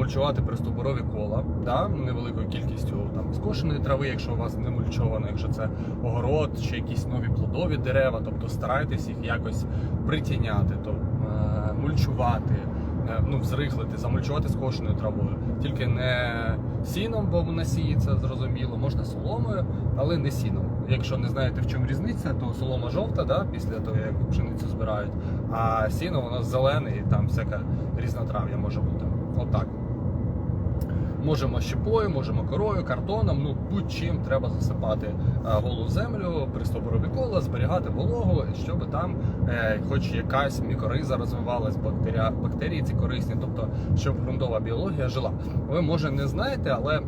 замульчувати пристовбурові кола да, невеликою кількістю там скошеної трави, якщо у вас не мульчовано, якщо це огород чи якісь нові плодові дерева, тобто старайтесь їх якось притіняти, то е, мульчувати, е, ну, взрихлити, замульчувати скошеною травою. Тільки не сіном, бо вона сіється, зрозуміло, можна соломою, але не сіном. Якщо не знаєте, в чому різниця, то солома жовта, да, після того, як пшеницю збирають, а сіно воно зелене і там всяка різнотрав'я може бути. Отак. Можемо щепою, можемо корою, картоном, ну будь-чим треба засипати е, голу землю, пристовбурові кола, зберігати вологу, щоб там е, хоч якась мікориза розвивалась, бактерія, бактерії ці корисні, тобто щоб ґрунтова біологія жила. Ви може не знаєте, але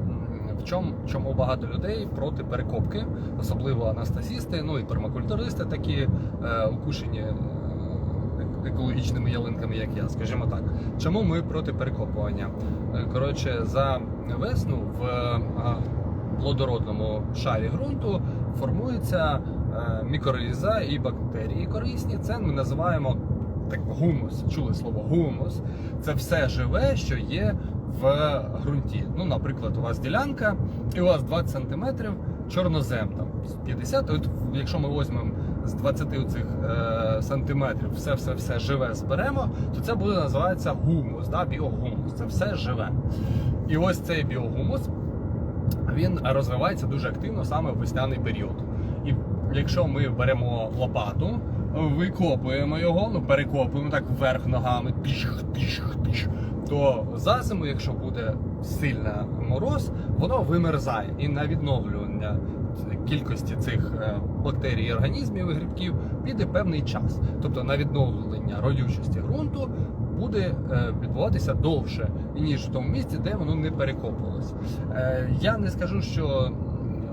в чому, чому багато людей проти перекопки, особливо анастасісти, ну і пермакультуристи такі е, укушені. Екологічними ялинками, як я, скажімо так. Чому ми проти перекопування? Е, Коротше, за весну в е, плодородному шарі ґрунту формується е, мікориза і бактерії корисні. Це ми називаємо так гумус. Чули слово гумус. Це все живе, що є в ґрунті. Ну, наприклад, у вас ділянка, і у вас 20 см чорнозем там 50, от якщо ми візьмемо з 20 цих е, сантиметрів все все все живе зберемо, то це буде називатися гумус, да, біогумус. Це все живе. І ось цей біогумус він розвивається дуже активно саме в весняний період. І якщо ми беремо лопату, викопуємо його, ну перекопуємо так вверх ногами, пішх, пішх, пішх, то за зиму, якщо буде сильна мороз, воно вимерзає і на відновлювання кількості цих е, бактерій, організмів і грибків піде певний час. Тобто на відновлення родючості ґрунту буде е, відбуватися довше, ніж в тому місці, де воно не перекопувалось. Е, Я не скажу, що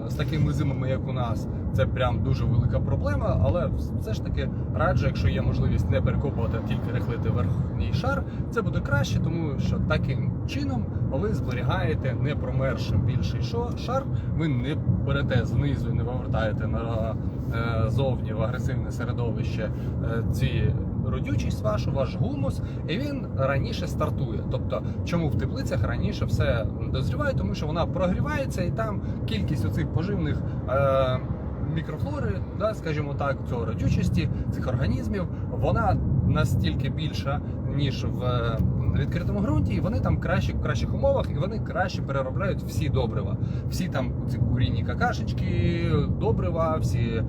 з такими зимами, як у нас, це прям дуже велика проблема, але все ж таки раджу, якщо є можливість не перекопувати, а тільки рихлити верхній шар, це буде краще, тому що таким чином ви зберігаєте не промершим більший шар, ви не берете знизу і не повертаєте на е, зовні в агресивне середовище е, ці родючість вашу, ваш гумус, і він раніше стартує. Тобто, чому в теплицях раніше все дозріває, тому що вона прогрівається, і там кількість оцих поживних. Е, Мікрофлори, да, скажімо так, цього родючості цих організмів, вона настільки більша, ніж в е, відкритому ґрунті, і вони там краще в кращих умовах, і вони краще переробляють всі добрива. Всі там ці курінні какашечки, добрива, всі, е,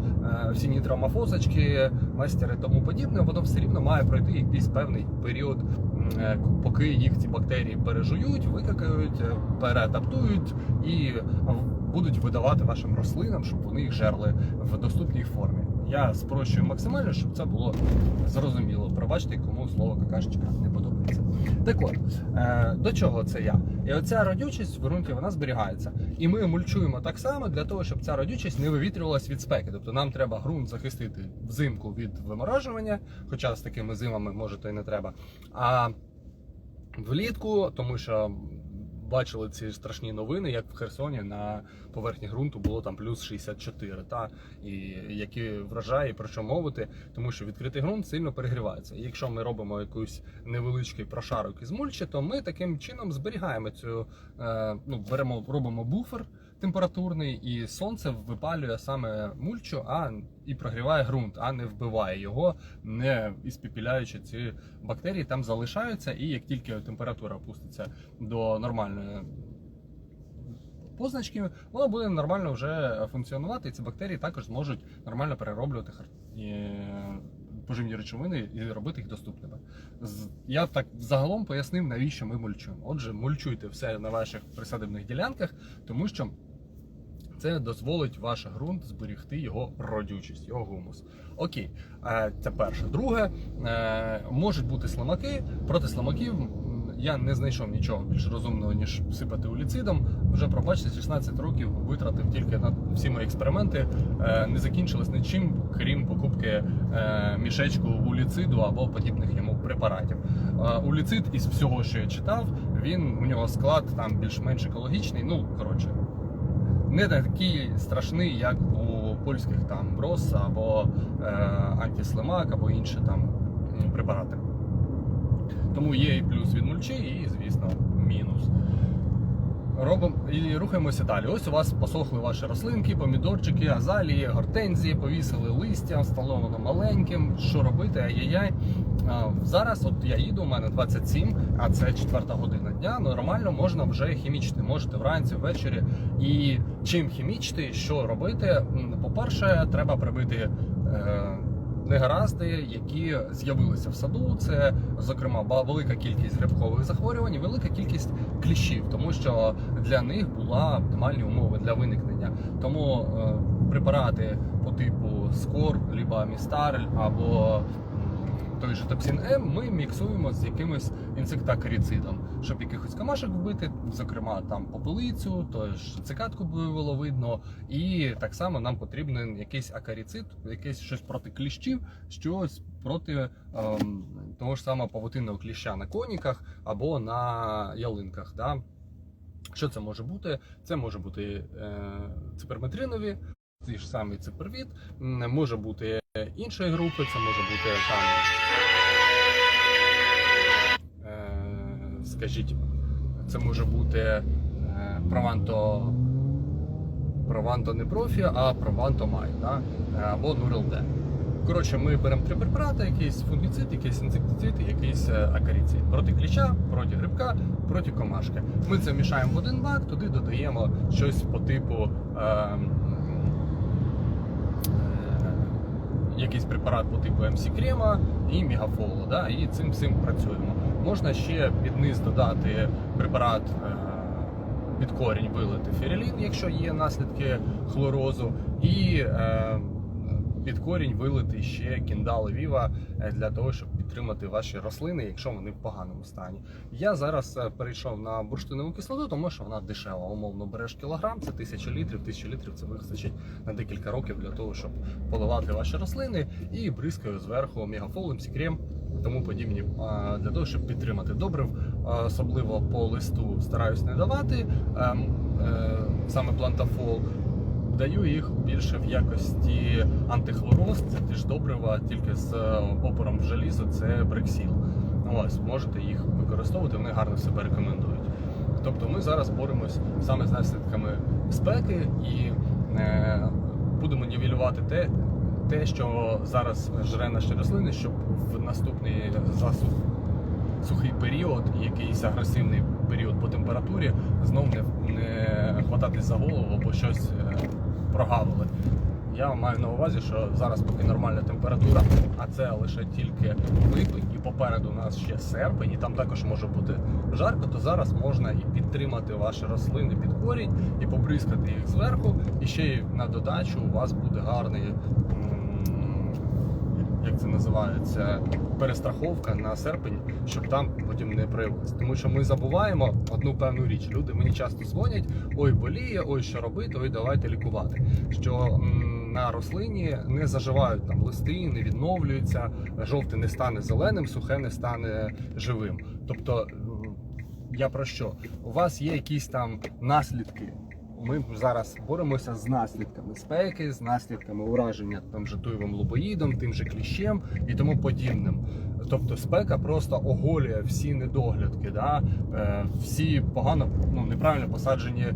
всі нітромофосочки, майстери і тому подібне, воно все рівно має пройти якийсь певний період, поки їх ці бактерії пережують, викакають, е, переадаптують і будуть видавати вашим рослинам, щоб вони їх жерли в доступній формі. Я спрощую максимально, щоб це було зрозуміло. Пробачте, кому слово какашечка не подобається. Так от, е, до чого це я? І оця родючість в ґрунті вона зберігається. І ми мульчуємо так само для того, щоб ця родючість не вивітрювалась від спеки. Тобто нам треба ґрунт захистити взимку від виморожування, хоча з такими зимами може то й не треба. А влітку, тому що бачили ці страшні новини, як в Херсоні на поверхні ґрунту було там плюс 64, та і які вражає про що мовити, тому що відкритий ґрунт сильно перегрівається. І якщо ми робимо якийсь невеличкий прошарок із мульчі, то ми таким чином зберігаємо цю, е, ну беремо, робимо буфер температурний, і сонце випалює саме мульчу, а і прогріває ґрунт, а не вбиває його, не іспіпіляючи ці бактерії, там залишаються, і як тільки температура опуститься до нормальної позначки, воно буде нормально вже функціонувати, і ці бактерії також зможуть нормально перероблювати е, поживні речовини і робити їх доступними. Я так загалом пояснив, навіщо ми мульчуємо. Отже, мульчуйте все на ваших присадибних ділянках, тому що це дозволить ваш ґрунт зберігти його родючість, його гумус. Окей, е, це перше. Друге, е, можуть бути слимаки. Проти слимаків м, я не знайшов нічого більш розумного, ніж сипати уліцидом. Вже пробачте, 16 років витратив тільки на всі мої експерименти, е, не закінчились нічим, крім покупки мішечку уліциду або подібних йому препаратів. Уліцид із всього, що я читав, він у нього склад там більш-менш екологічний. Ну коротше, не такий страшний, як у польських там брос або е, антислимак, або інші там препарати. Тому є і плюс від мульчі, і, звісно, мінус. робимо і рухаємося далі. Ось у вас посохли ваші рослинки, помідорчики, азалії, гортензії, повісили листя, стало маленьким. Що робити? Ай-яй-яй. Зараз, от я їду, у мене 27, а це четверта година дня. Нормально можна вже хімічити. Можете вранці, ввечері. І чим хімічити, що робити? По-перше, треба прибити. Е, Негаразди, які з'явилися в саду, це зокрема велика кількість грибкових захворювань, велика кількість кліщів, тому що для них була оптимальні умови для виникнення. Тому е, препарати по типу скор, либо амістарль або той же токсин М ми міксуємо з якимось інсектакаріцидом, щоб якихось камашок вбити, зокрема там попелицю, то ж цикадку було видно. І так само нам потрібен якийсь акаріцид, якесь щось проти кліщів, щось проти ем, того ж самого павутинного кліща на коніках або на ялинках. Да? Що це може бути? Це може бути е, циперметринові, ті ж самі ципервіт, може бути іншої групи, це може бути там, е, скажіть, це може бути е, прованто, прованто не профі, а прованто май, да? Е, або Нурелде. Коротше, ми беремо три препарати, якийсь фунгіцид, якийсь інсектицид, якийсь е, акаріцид. Проти кліща, проти грибка, проти комашки. Ми це мішаємо в один бак, туди додаємо щось по типу. Е, е, Якийсь препарат по типу МС крема і мегафолу, да, і цим всім працюємо. Можна ще під низ додати препарат е, під корінь вилити ферелін, якщо є наслідки хлорозу, і е, під корінь вилити ще кіндал віва е, для того, щоб підтримати ваші рослини, якщо вони в поганому стані. Я зараз е, перейшов на бурштинову кислоту, тому що вона дешева. Умовно береш кілограм, це тисяча літрів. Тисяча літрів це вистачить на декілька років для того, щоб поливати ваші рослини і бризкаю зверху мегафолом, сікрем. Тому подібні для того, щоб підтримати добрив, особливо по листу стараюсь не давати ем, е, саме плантафол. Даю їх більше в якості антихлороз, це теж добрива, тільки з е, опором в желізо, це брексіл. Ось, можете їх використовувати, вони гарно себе рекомендують. Тобто ми зараз боремось саме з наслідками спеки і е, будемо нівелювати те, те, що зараз жре наші рослини, щоб в наступний засух сухий період, якийсь агресивний період по температурі, знов не, не хвататись за голову або щось е, прогавили. Я маю на увазі, що зараз поки нормальна температура, а це лише тільки липень, і попереду у нас ще серпень, і там також може бути жарко, то зараз можна і підтримати ваші рослини під корінь, і побризкати їх зверху. І ще й на додачу у вас буде гарний. Як це називається, перестраховка на серпень, щоб там потім не проявилось. Тому що ми забуваємо одну певну річ. Люди мені часто дзвонять: ой, боліє, ой, що робити, ой, давайте лікувати. Що на рослині не заживають там листи, не відновлюються, жовте не стане зеленим, сухе не стане живим. Тобто, я про що? У вас є якісь там наслідки. Ми зараз боремося з наслідками спеки, з наслідками ураження там же туєвим лубоїдом, тим же кліщем і тому подібним. Тобто спека просто оголює всі недоглядки, да? е, всі погано ну, неправильно посаджені е,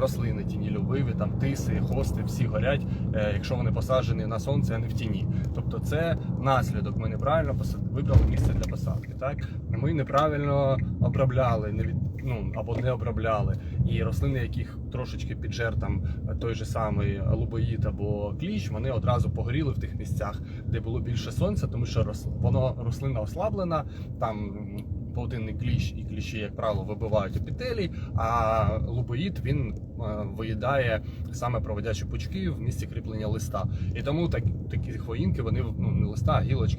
рослини, тіні любиві, там тиси, хости, всі горять, е, якщо вони посаджені на сонце, а не в тіні. Тобто це наслідок. Ми неправильно вибрали місце для посадки. Так? Ми неправильно обробляли, не від... ну, або не обробляли. І рослини, яких трошечки піджер там той же самий лубоїд або кліщ, вони одразу погоріли в тих місцях, де було більше сонця, тому що воно рослина ослаблена, там паутинний кліщ і кліщі, як правило, вибивають епітелій, а лубоїд він е, виїдає саме проводячі пучки в місці кріплення листа. І тому так, такі хвоїнки, вони ну, не листа, а гілочки.